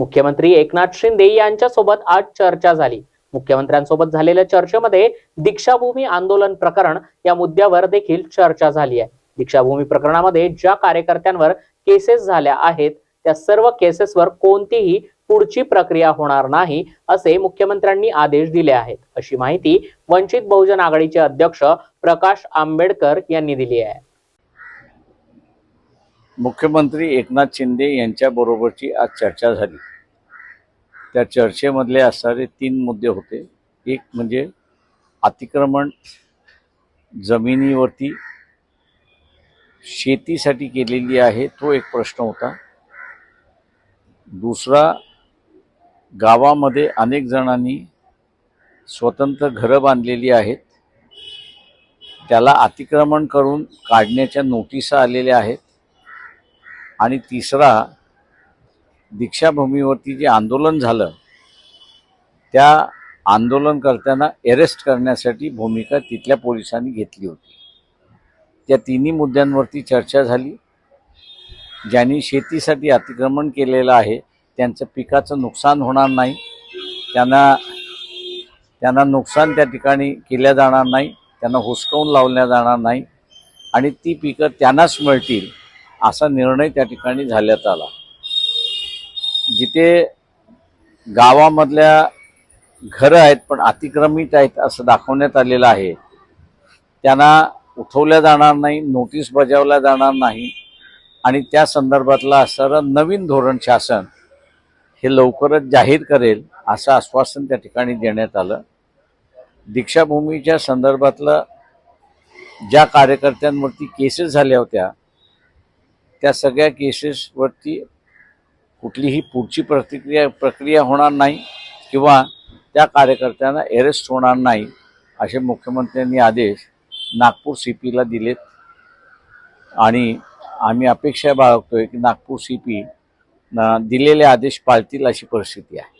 मुख्यमंत्री एकनाथ शिंदे यांच्यासोबत आज चर्चा झाली. मुख्यमंत्र्यांसोबत झालेल्या चर्चेमध्ये दीक्षाभूमी आंदोलन प्रकरण या मुद्द्यावर देखील चर्चा झाली आहे. दीक्षाभूमी प्रकरणामध्ये ज्या कार्यकर्त्यांवर केसेस झाल्या आहेत त्या सर्व केसेसवर कोणतीही पुढची प्रक्रिया होणार नाही असे मुख्यमंत्र्यांनी आदेश दिले आहेत. अशी माहिती वंचित बहुजन आघाडीचे अध्यक्ष प्रकाश आंबेडकर यांनी दिली आहे. मुख्यमंत्री एकनाथ शिंदे यांच्या बरोबरची आज चर्चा झाली. त्या चर्चेमधले असणारे तीन मुद्दे होते. एक म्हणजे अतिक्रमण जमिनीवरती शेतीसाठी केलेली आहे तो एक प्रश्न होता. दुसरा गावामध्ये अनेक जणांनी स्वतंत्र घरं बांधलेली आहेत. त्याला अतिक्रमण करून काढण्याच्या नोटिसा आलेल्या आहेत. आणि तिसरा दीक्षाभूमीवरती जे आंदोलन झालं त्या आंदोलनकर्त्यांना अरेस्ट करण्यासाठी भूमिका तिथल्या पोलिसांनी घेतली होती. त्या तिन्ही मुद्द्यांवरती चर्चा झाली. ज्यांनी शेतीसाठी अतिक्रमण केलेलं आहे त्यांचं पिकाचं नुकसान होणार नाही. त्यांना त्यांना नुकसान त्या ठिकाणी केल्या जाणार नाही. त्यांना हुसकावून लावल्या जाणार नाही. आणि ती पिकं त्यांनाच मिळतील असा निर्णय त्या ठिकाणी झाल्यात आला. जिथे गावामधल्या घरं आहेत पण अतिक्रमित आहेत असं दाखवण्यात आलेलं आहे. त्यांना उठवल्या जाणार नाही नोटीस बजावल्या जाणार नाही. आणि त्या संदर्भातलं असणारं नवीन धोरण शासन हे लवकरच जाहीर करेल असं आश्वासन त्या ठिकाणी देण्यात आलं. दीक्षाभूमीच्या संदर्भातलं ज्या कार्यकर्त्यांवरती केसेस झाल्या होत्या त्या सगळ्या केसेसवरती कुठलीही पुढची प्रतिक्रिया प्रक्रिया होणार नाही किंवा त्या कार्यकर्त्यांना अरेस्ट होणार नाही असे मुख्यमंत्र्यांनी आदेश नागपूर सी पीला दिलेत. आणि आम्ही अपेक्षा बाळगतोय की नागपूर सी पी दिलेले आदेश पाळतील अशी परिस्थिती आहे.